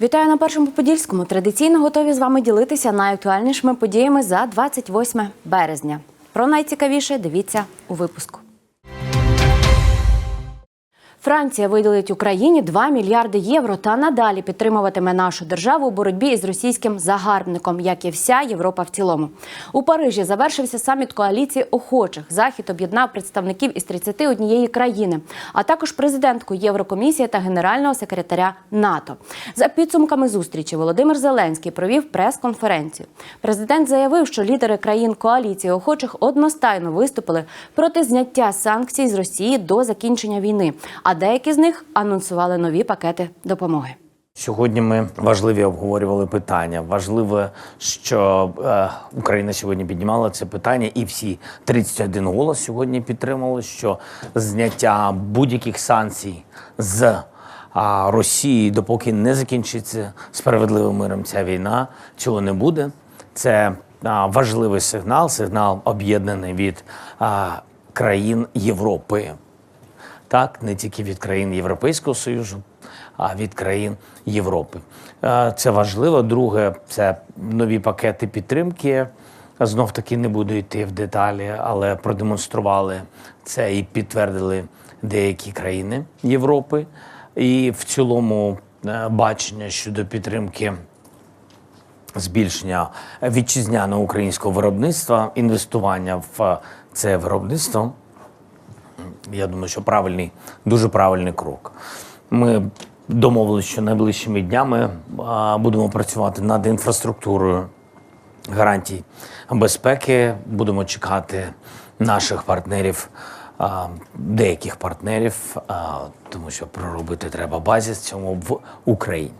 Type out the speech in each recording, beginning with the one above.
Вітаю на першому подільському. Традиційно готові з вами ділитися найактуальнішими подіями за 28 березня. Про найцікавіше дивіться у випуску. Франція виділить Україні 2 мільярди євро та надалі підтримуватиме нашу державу у боротьбі із російським загарбником, як і вся Європа в цілому. У Парижі завершився саміт коаліції охочих. Захід об'єднав представників із 31 країни, а також президентку Єврокомісії та генерального секретаря НАТО. За підсумками зустрічі Володимир Зеленський провів прес-конференцію. Президент заявив, що лідери країн коаліції охочих одностайно виступили проти зняття санкцій з Росії до закінчення війни. А деякі з них анонсували нові пакети допомоги. Сьогодні ми важливі обговорювали питання. Важливо, що е, Україна сьогодні піднімала це питання, і всі 31 голос сьогодні підтримали, що зняття будь-яких санкцій з а, Росії, допоки не закінчиться справедливим миром ця війна, цього не буде. Це а, важливий сигнал, сигнал об'єднаний від а, країн Європи так не тільки від країн Європейського Союзу, а від країн Європи. Е, Це важливо. Друге, це нові пакети підтримки. Знов таки не буду йти в деталі, але продемонстрували це і підтвердили деякі країни Європи. І в цілому е, бачення щодо підтримки збільшення вітчизняного українського виробництва, інвестування в це виробництво. Я думаю, що правильний, дуже правильний крок. Ми домовилися, що найближчими днями будемо працювати над інфраструктурою гарантій безпеки. Будемо чекати наших партнерів, деяких партнерів, тому що проробити треба базіс цьому в Україні.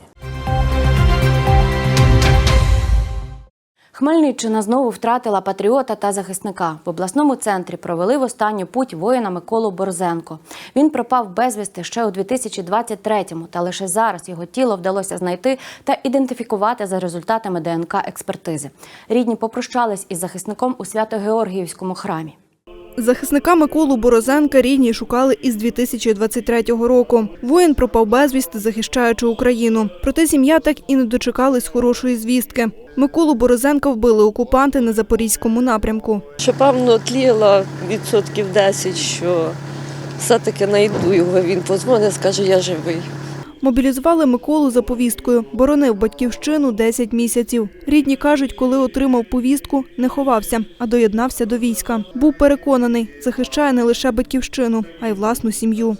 Хмельниччина знову втратила патріота та захисника. В обласному центрі провели в останню путь воїна Миколу Борзенко. Він пропав безвісти ще у 2023-му, та лише зараз його тіло вдалося знайти та ідентифікувати за результатами ДНК експертизи. Рідні попрощались із захисником у Свято-Георгіївському храмі. Захисника Миколу Борозенка рідні шукали із 2023 року. Воїн пропав безвісти, захищаючи Україну. Проте сім'я так і не дочекались хорошої звістки. Миколу Борозенка вбили окупанти на запорізькому напрямку. Що певно тліла відсотків 10, що все-таки знайду його. Він позвонить, скаже, я живий. Мобілізували Миколу за повісткою. Боронив батьківщину 10 місяців. Рідні кажуть, коли отримав повістку, не ховався, а доєднався до війська. Був переконаний, захищає не лише батьківщину, а й власну сім'ю.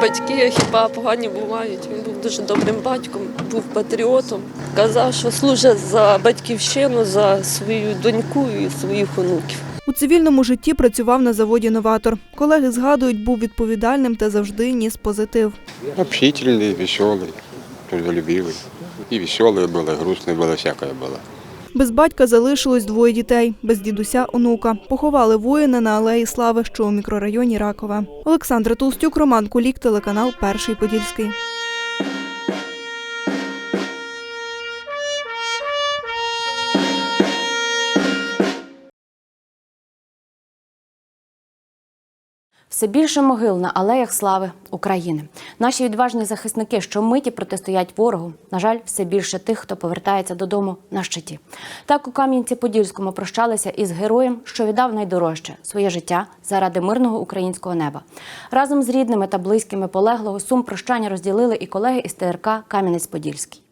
Батьки хіба погані бувають. Він був дуже добрим батьком, був патріотом. Казав, що служить за батьківщину, за свою доньку і своїх онуків. У цивільному житті працював на заводі «Новатор». Колеги згадують, був відповідальним та завжди ніс позитив. Общительный, веселый, трудолюбивый. И веселый был, и грустный был, и всякое было. Без батька залишилось двоє дітей, без дідуся онука. Поховали воїна на алеї Слави, що у мікрорайоні Ракова. Олександра Толстюк, Роман Кулік, телеканал Перший Подільський. Все більше могил на алеях слави України. Наші відважні захисники щомиті протистоять ворогу. На жаль, все більше тих, хто повертається додому на щиті. Так у Кам'янці-Подільському прощалися із героєм, що віддав найдорожче своє життя заради мирного українського неба. Разом з рідними та близькими полеглого сум прощання розділили і колеги із ТРК Кам'янець-Подільський.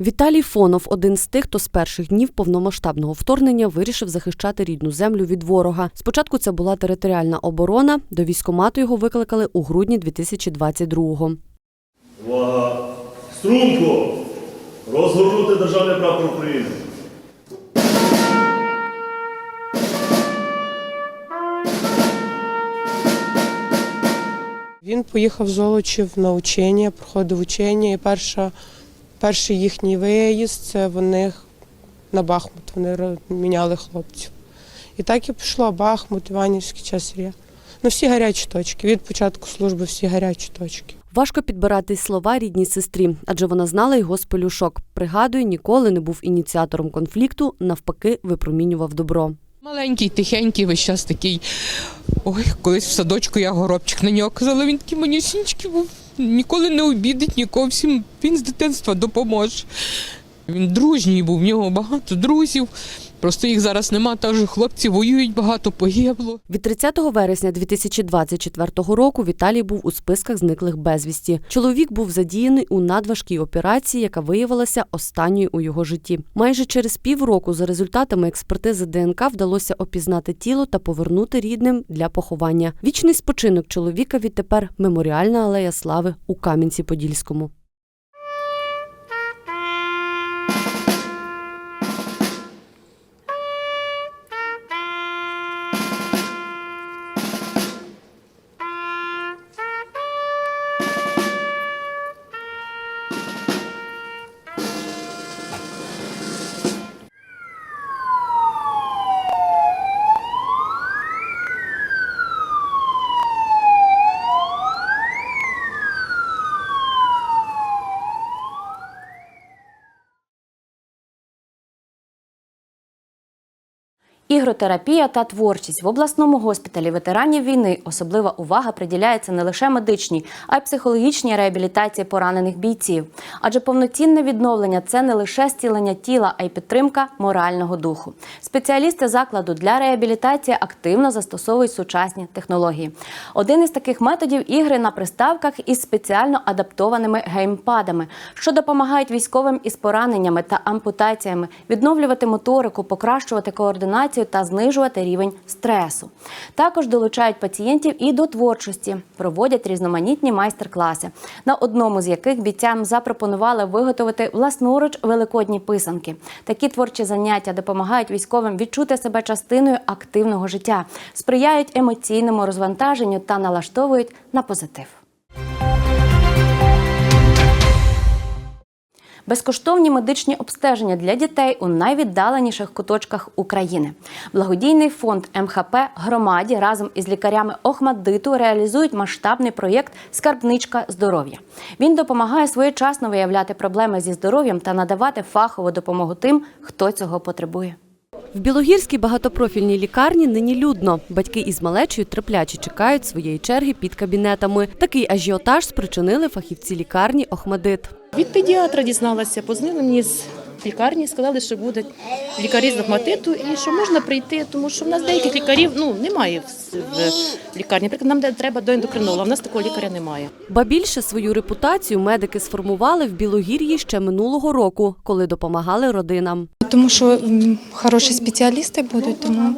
Віталій Фонов один з тих, хто з перших днів повномасштабного вторгнення вирішив захищати рідну землю від ворога. Спочатку це була територіальна оборона. До військомату його викликали у грудні 2022-го. Увага! Струнко! Розгорнути державний прапор України. Він поїхав в Золочів на учення, проходив учення, і перша, перший їхній виїзд це вони на Бахмут, вони міняли хлопців. І так і пішло Бахмут, Іванівський часря. Ну, всі гарячі точки. Від початку служби всі гарячі точки. Важко підбирати слова рідній сестрі, адже вона знала його з пелюшок. Пригадує, ніколи не був ініціатором конфлікту, навпаки, випромінював добро. Маленький, тихенький, весь час такий. Ой, колись в садочку я горобчик на нього казала, він такий манюсінький був. Ніколи не обідить нікого. Всім він з дитинства допоможе. Він дружній був, в нього багато друзів. Просто їх зараз нема. Також хлопці воюють, багато погибло. Від 30 вересня 2024 року Віталій був у списках зниклих безвісті. Чоловік був задіяний у надважкій операції, яка виявилася останньою у його житті. Майже через півроку, за результатами експертизи ДНК, вдалося опізнати тіло та повернути рідним для поховання. Вічний спочинок чоловіка відтепер меморіальна алея слави у Кам'янці-Подільському. Ігротерапія та творчість в обласному госпіталі ветеранів війни особлива увага приділяється не лише медичній, а й психологічній реабілітації поранених бійців. Адже повноцінне відновлення це не лише зцілення тіла, а й підтримка морального духу. Спеціалісти закладу для реабілітації активно застосовують сучасні технології. Один із таких методів ігри на приставках із спеціально адаптованими геймпадами, що допомагають військовим із пораненнями та ампутаціями відновлювати моторику, покращувати координацію та знижувати рівень стресу. Також долучають пацієнтів і до творчості, проводять різноманітні майстер-класи, на одному з яких бійцям запропонували виготовити власноруч великодні писанки. Такі творчі заняття допомагають військовим відчути себе частиною активного життя, сприяють емоційному розвантаженню та налаштовують на позитив. Безкоштовні медичні обстеження для дітей у найвіддаленіших куточках України. Благодійний фонд МХП громаді разом із лікарями Охмаддиту реалізують масштабний проєкт Скарбничка здоров'я. Він допомагає своєчасно виявляти проблеми зі здоров'ям та надавати фахову допомогу тим, хто цього потребує. В Білогірській багатопрофільній лікарні нині людно. Батьки із малечою терпляче чекають своєї черги під кабінетами. Такий ажіотаж спричинили фахівці лікарні Охмадит. Від педіатра дізналася, позвонили мені з лікарні, сказали, що будуть лікарі з догматиту і що можна прийти, тому що в нас деяких лікарів ну немає в, в лікарні. Наприклад, нам треба до ендокринолога, в нас такого лікаря немає. Ба більше свою репутацію медики сформували в Білогір'ї ще минулого року, коли допомагали родинам. Тому що хороші спеціалісти будуть, тому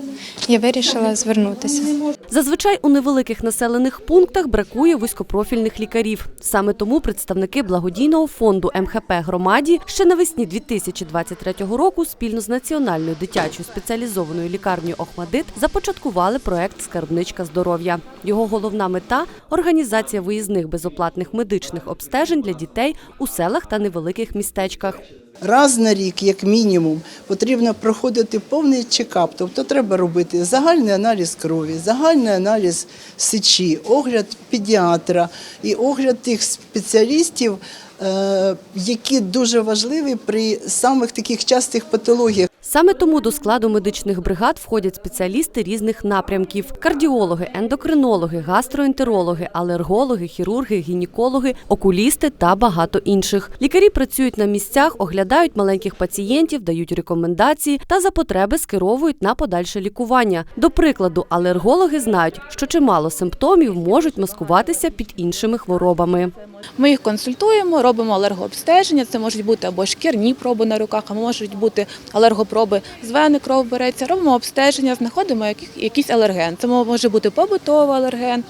я вирішила звернутися. Зазвичай у невеликих населених пунктах бракує вузькопрофільних лікарів. Саме тому представники благодійного фонду МХП громаді ще навесні 2023 року спільно з національною дитячою спеціалізованою лікарнею Охмадит започаткували проект Скарбничка здоров'я. Його головна мета організація виїзних безоплатних медичних обстежень для дітей у селах та невеликих містечках. Раз на рік, як мінімум, потрібно проходити повний чекап. Тобто треба робити загальний аналіз крові, загальний аналіз сечі, огляд педіатра і огляд тих спеціалістів, е, які дуже важливі при самих таких частих патологіях. Саме тому до складу медичних бригад входять спеціалісти різних напрямків: кардіологи, ендокринологи, гастроентерологи, алергологи, хірурги, гінекологи, окулісти та багато інших. Лікарі працюють на місцях, оглядають маленьких пацієнтів, дають рекомендації та за потреби скеровують на подальше лікування. До прикладу, алергологи знають, що чимало симптомів можуть маскуватися під іншими хворобами. Ми їх консультуємо, робимо алергообстеження. Це можуть бути або шкірні проби на руках, а можуть бути алергопроби з вени кров береться. Робимо обстеження, знаходимо якийсь алерген. Це може бути побутовий алерген,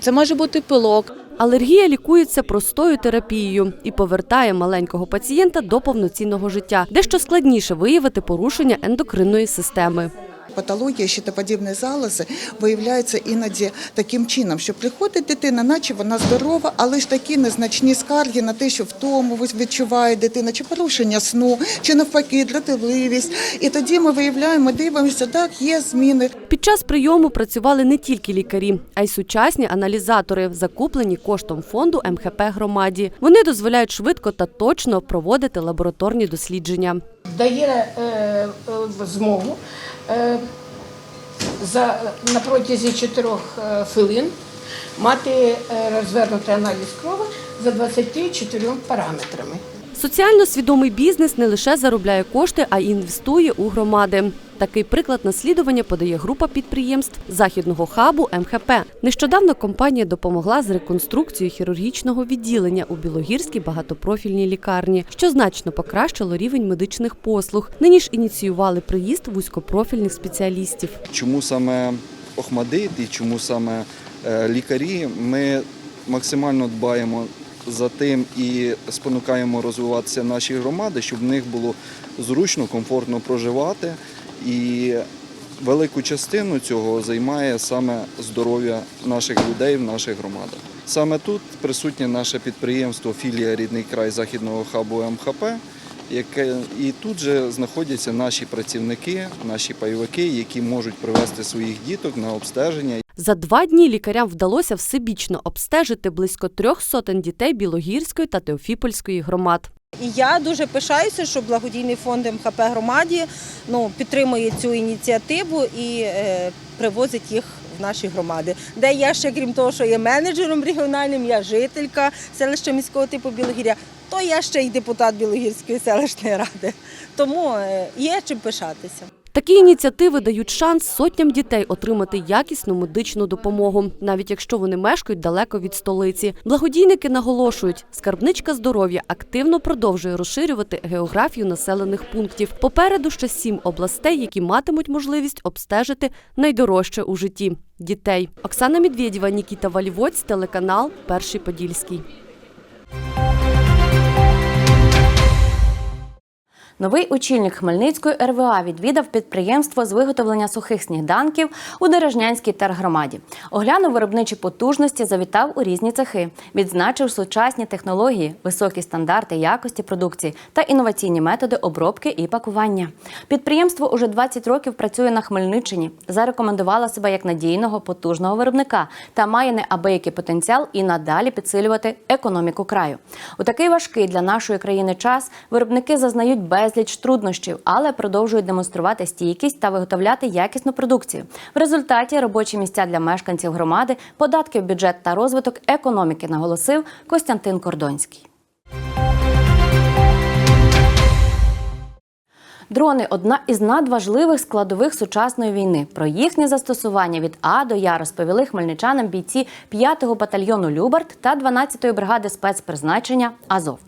це може бути пилок. Алергія лікується простою терапією і повертає маленького пацієнта до повноцінного життя, дещо складніше виявити порушення ендокринної системи. Патологія щитоподібної залози виявляється іноді таким чином, що приходить дитина, наче вона здорова, але ж такі незначні скарги на те, що втому відчуває дитина, чи порушення сну, чи навпаки дратівливість. І тоді ми виявляємо, дивимося, так, є зміни. Під час прийому працювали не тільки лікарі, а й сучасні аналізатори, закуплені коштом фонду МХП громаді. Вони дозволяють швидко та точно проводити лабораторні дослідження. Дає е, е, змогу е, за, на протязі чотирьох е, хвилин мати розвернутий аналіз крови за 24 параметрами. Соціально свідомий бізнес не лише заробляє кошти, а й інвестує у громади. Такий приклад наслідування подає група підприємств західного хабу МХП. Нещодавно компанія допомогла з реконструкцією хірургічного відділення у Білогірській багатопрофільній лікарні, що значно покращило рівень медичних послуг. Нині ж ініціювали приїзд вузькопрофільних спеціалістів. Чому саме Охмадит і чому саме е, лікарі? Ми максимально дбаємо за тим і спонукаємо розвиватися наші громади, щоб в них було зручно, комфортно проживати. І велику частину цього займає саме здоров'я наших людей в наших громадах. Саме тут присутнє наше підприємство філія Рідний край західного хабу МХП, яке і тут же знаходяться наші працівники, наші пайовики, які можуть привезти своїх діток на обстеження. За два дні лікарям вдалося всебічно обстежити близько трьох сотень дітей Білогірської та Теофіпольської громад. І я дуже пишаюся, що благодійний фонд МХП громаді ну, підтримує цю ініціативу і е, привозить їх в наші громади. Де я ще, крім того, що є менеджером регіональним, я жителька селища міського типу Білогір'я, то я ще й депутат Білогірської селищної ради. Тому е, є чим пишатися. Такі ініціативи дають шанс сотням дітей отримати якісну медичну допомогу, навіть якщо вони мешкають далеко від столиці. Благодійники наголошують, скарбничка здоров'я активно продовжує розширювати географію населених пунктів. Попереду ще сім областей, які матимуть можливість обстежити найдорожче у житті дітей. Оксана Медведєва, Нікіта Валівоць, телеканал Перший Подільський. Новий очільник Хмельницької РВА відвідав підприємство з виготовлення сухих сніданків у Дережнянській тергромаді. Оглянув виробничі потужності, завітав у різні цехи, відзначив сучасні технології, високі стандарти якості продукції та інноваційні методи обробки і пакування. Підприємство уже 20 років працює на Хмельниччині, зарекомендувало себе як надійного потужного виробника та має неабиякий потенціал і надалі підсилювати економіку краю. У такий важкий для нашої країни час виробники зазнають безліч труднощів, але продовжують демонструвати стійкість та виготовляти якісну продукцію. В результаті робочі місця для мешканців громади, податки в бюджет та розвиток економіки, наголосив Костянтин Кордонський. Дрони одна із надважливих складових сучасної війни. Про їхнє застосування від А до Я розповіли хмельничанам бійці 5-го батальйону Любарт та 12-ї бригади спецпризначення Азов.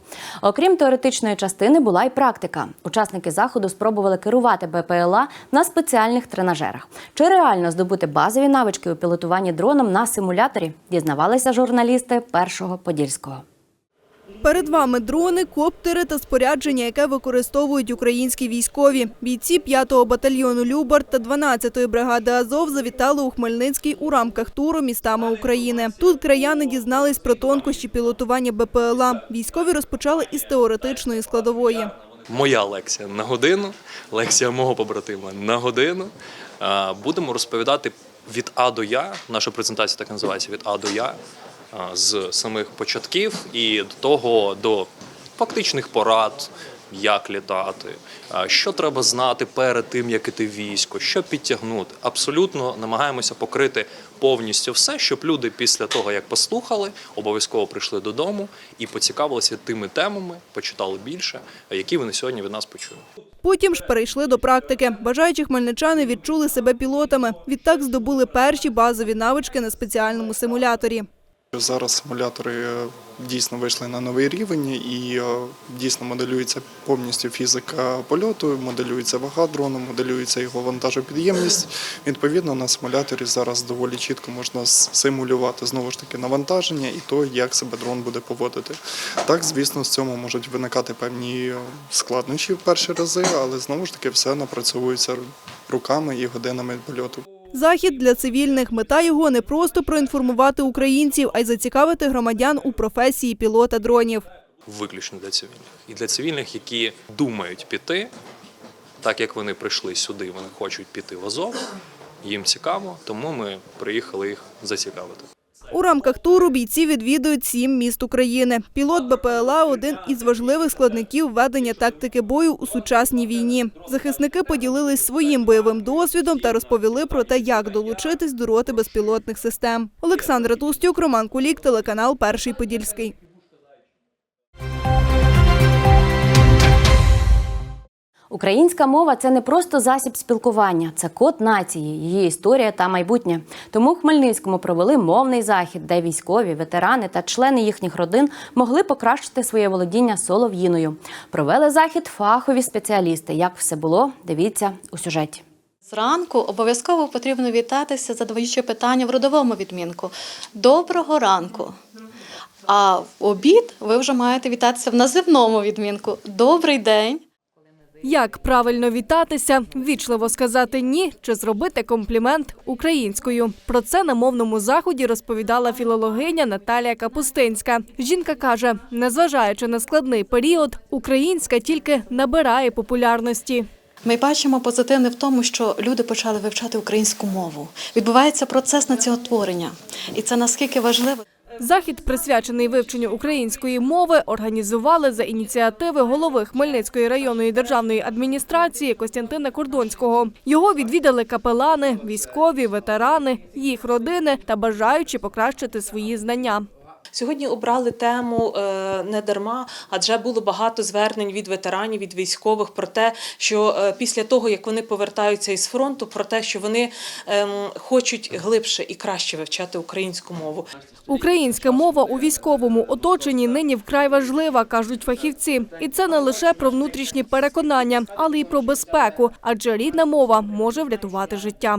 Окрім теоретичної частини, була й практика. Учасники заходу спробували керувати БПЛА на спеціальних тренажерах. Чи реально здобути базові навички у пілотуванні дроном на симуляторі? Дізнавалися журналісти першого подільського. Перед вами дрони, коптери та спорядження, яке використовують українські військові. Бійці 5-го батальйону Любарт та 12-ї бригади Азов завітали у Хмельницький у рамках туру містами України. Тут краяни дізнались про тонкощі пілотування БПЛА. Військові розпочали із теоретичної складової. Моя лекція на годину, лекція мого побратима на годину. Будемо розповідати від А до Я. Наша презентація так називається від А до Я з самих початків і до того до фактичних порад, як літати, е, що треба знати перед тим, як іти військо, що підтягнути. Абсолютно намагаємося покрити повністю все, щоб люди після того, як послухали, обов'язково прийшли додому і поцікавилися тими темами, почитали більше, які вони сьогодні від нас почули. Потім ж перейшли до практики. Бажаючі хмельничани відчули себе пілотами. Відтак здобули перші базові навички на спеціальному симуляторі. Зараз симулятори е, дійсно вийшли на новий рівень і е, дійсно моделюється повністю фізика польоту, моделюється вага дрону, моделюється його вантажопідємність. Відповідно, на симуляторі зараз доволі чітко можна симулювати знову ж таки навантаження і то, як себе дрон буде поводити. Так, звісно, з цьому можуть виникати певні е, складнощі в перші рази, але знову ж таки все напрацьовується руками і годинами польоту. Захід для цивільних. Мета його не просто проінформувати українців, а й зацікавити громадян у професії пілота дронів. Виключно для цивільних. І для цивільних, які думають піти, так як вони прийшли сюди, вони хочуть піти в Азов, їм цікаво, тому ми приїхали їх зацікавити. У рамках туру бійці відвідують сім міст України. Пілот БПЛА – один із важливих складників ведення тактики бою у сучасній війні. Захисники поділились своїм бойовим досвідом та розповіли про те, як долучитись до роти безпілотних систем. Олександра Толстюк, Роман Кулік, телеканал Перший Подільський. Українська мова це не просто засіб спілкування, це код нації, її історія та майбутнє. Тому у Хмельницькому провели мовний захід, де військові, ветерани та члени їхніх родин могли покращити своє володіння солов'їною. Провели захід фахові спеціалісти. Як все було, дивіться у сюжеті. Зранку обов'язково потрібно вітатися, задаючи питання в родовому відмінку. Доброго ранку. А в обід ви вже маєте вітатися в називному відмінку. Добрий день. Як правильно вітатися, вічливо сказати ні чи зробити комплімент українською. Про це на мовному заході розповідала філологиня Наталія Капустинська. Жінка каже, незважаючи на складний період, українська тільки набирає популярності. Ми бачимо позитивне в тому, що люди почали вивчати українську мову. Відбувається процес націотворення, і це наскільки важливо. Захід, присвячений вивченню української мови, організували за ініціативи голови Хмельницької районної державної адміністрації Костянтина Кордонського. Його відвідали капелани, військові, ветерани, їх родини та бажаючі покращити свої знання. Сьогодні обрали тему е, не дарма, адже було багато звернень від ветеранів, від військових про те, що е, після того, як вони повертаються із фронту, про те, що вони ем, хочуть глибше і краще вивчати українську мову. Українська мова у військовому оточенні нині вкрай важлива, кажуть фахівці. І це не лише про внутрішні переконання, але й про безпеку, адже рідна мова може врятувати життя.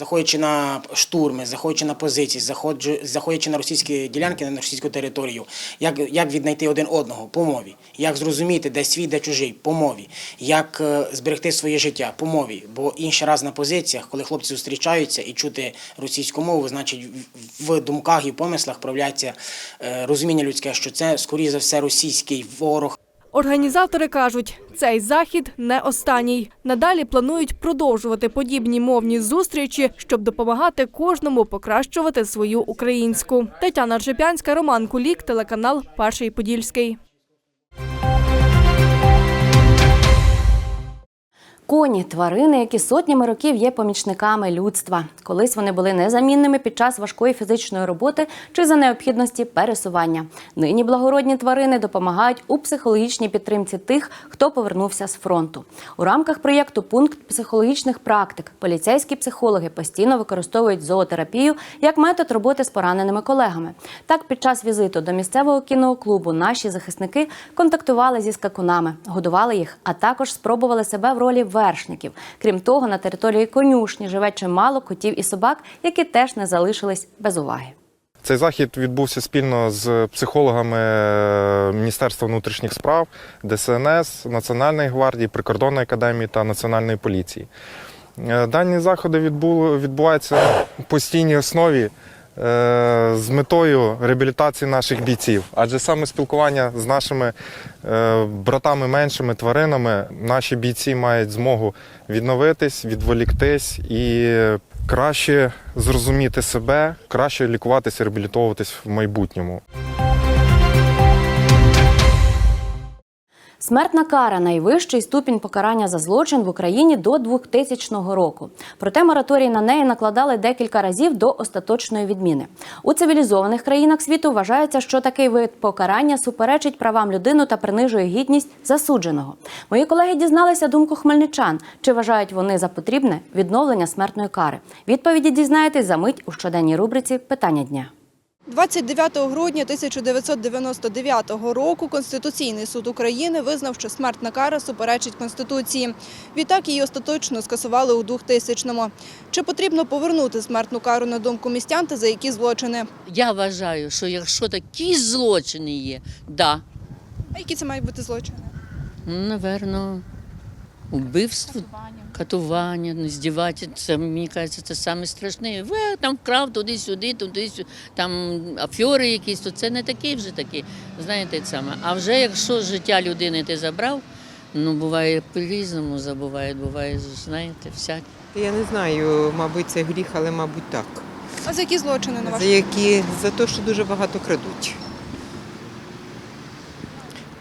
Заходячи на штурми, заходячи на позиції, заходжу- заходячи на російські ділянки, на російську територію, як, як віднайти один одного по мові, як зрозуміти, де свій, де чужий, по мові, як е, зберегти своє життя по мові. Бо інший раз на позиціях, коли хлопці зустрічаються і чути російську мову, значить в- думках і помислах проявляється е, розуміння людське, що це, скоріше за все, російський ворог. Організатори кажуть, цей захід не останній. Надалі планують продовжувати подібні мовні зустрічі, щоб допомагати кожному покращувати свою українську. Тетяна Ржепянська, Роман Кулік, телеканал Перший Подільський. Коні тварини, які сотнями років є помічниками людства. Колись вони були незамінними під час важкої фізичної роботи чи за необхідності пересування. Нині благородні тварини допомагають у психологічній підтримці тих, хто повернувся з фронту. У рамках проєкту Пункт психологічних практик поліцейські психологи постійно використовують зоотерапію як метод роботи з пораненими колегами. Так, під час візиту до місцевого кіноклубу наші захисники контактували зі скакунами, годували їх, а також спробували себе в ролі вершників. Крім того, на території конюшні живе чимало котів і собак, які теж не залишились без уваги. Цей захід відбувся спільно з психологами е, Міністерства внутрішніх справ, ДСНС, Національної гвардії, прикордонної академії та Національної поліції. Е, Дані заходи відбу- відбуваються на постійній основі з метою реабілітації наших бійців. Адже саме спілкування з нашими е, братами меншими тваринами наші бійці мають змогу відновитись, відволіктись і краще зрозуміти себе, краще лікуватися, реабілітовуватись в майбутньому. Смертна кара найвищий ступінь покарання за злочин в Україні до 2000 року. Проте мораторій на неї накладали декілька разів до остаточної відміни. У цивілізованих країнах світу вважається, що такий вид покарання суперечить правам людини та принижує гідність засудженого. Мої колеги дізналися думку хмельничан, чи вважають вони за потрібне відновлення смертної кари. Відповіді дізнаєтесь за мить у щоденній рубриці Питання дня. 29 грудня 1999 року Конституційний суд України визнав, що смертна кара суперечить Конституції. Відтак її остаточно скасували у 2000-му. Чи потрібно повернути смертну кару на думку містян та за які злочини? Я вважаю, що якщо такі злочини є, да, А які це мають бути злочини? ну, напевно, убивство, катування, ну, здівати, це, мені кажеться, це саме страшне. Ви там вкрав туди-сюди, туди-сюди, там афьори якісь, то це не такі вже такі, знаєте, саме. А вже якщо життя людини ти забрав, ну буває по-різному забуває, буває, знаєте, всяке. Я не знаю, мабуть, це гріх, але мабуть так. А за які злочини на За які за те, що дуже багато крадуть.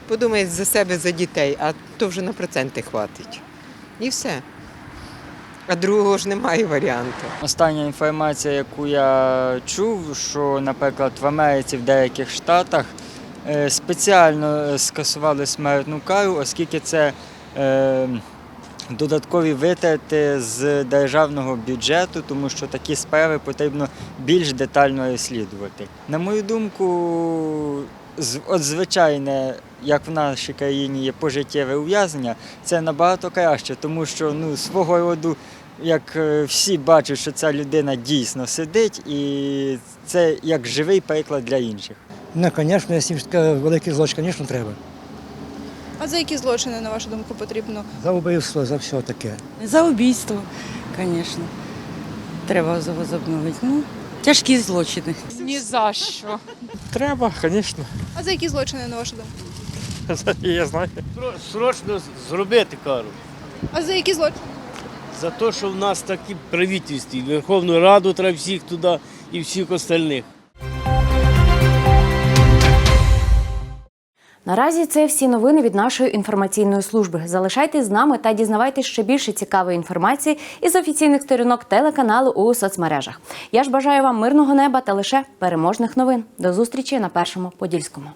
Подумай за себе, за дітей, а то вже на проценти хватить. І все. А другого ж немає варіанту. Остання інформація, яку я чув, що, наприклад, в Америці в деяких штатах е, спеціально е, скасували смертну кару, оскільки це е, додаткові витрати з державного бюджету, тому що такі справи потрібно більш детально розслідувати. На мою думку, от звичайне, як в нашій країні є пожиттєве ув'язнення, це набагато краще, тому що ну, свого роду, як е, всі бачать, що ця людина дійсно сидить, і це як живий приклад для інших. Ну, звісно, якщо таке великий злочин, звісно, треба. А за які злочини, на вашу думку, потрібно? За вбивство, за все таке. За убійство, звісно. Треба возобновити. Ну, тяжкі злочини. Ні за що. Треба, звісно. А за які злочини, на вашу думку? Я знаю. Срочно зробити кару. А за які злочини? За те, що в нас такі правительстві. Верховну Раду треба всіх туди і всіх остальних. Наразі це всі новини від нашої інформаційної служби. Залишайтесь з нами та дізнавайтесь ще більше цікавої інформації із офіційних сторінок телеканалу у соцмережах. Я ж бажаю вам мирного неба та лише переможних новин. До зустрічі на першому подільському.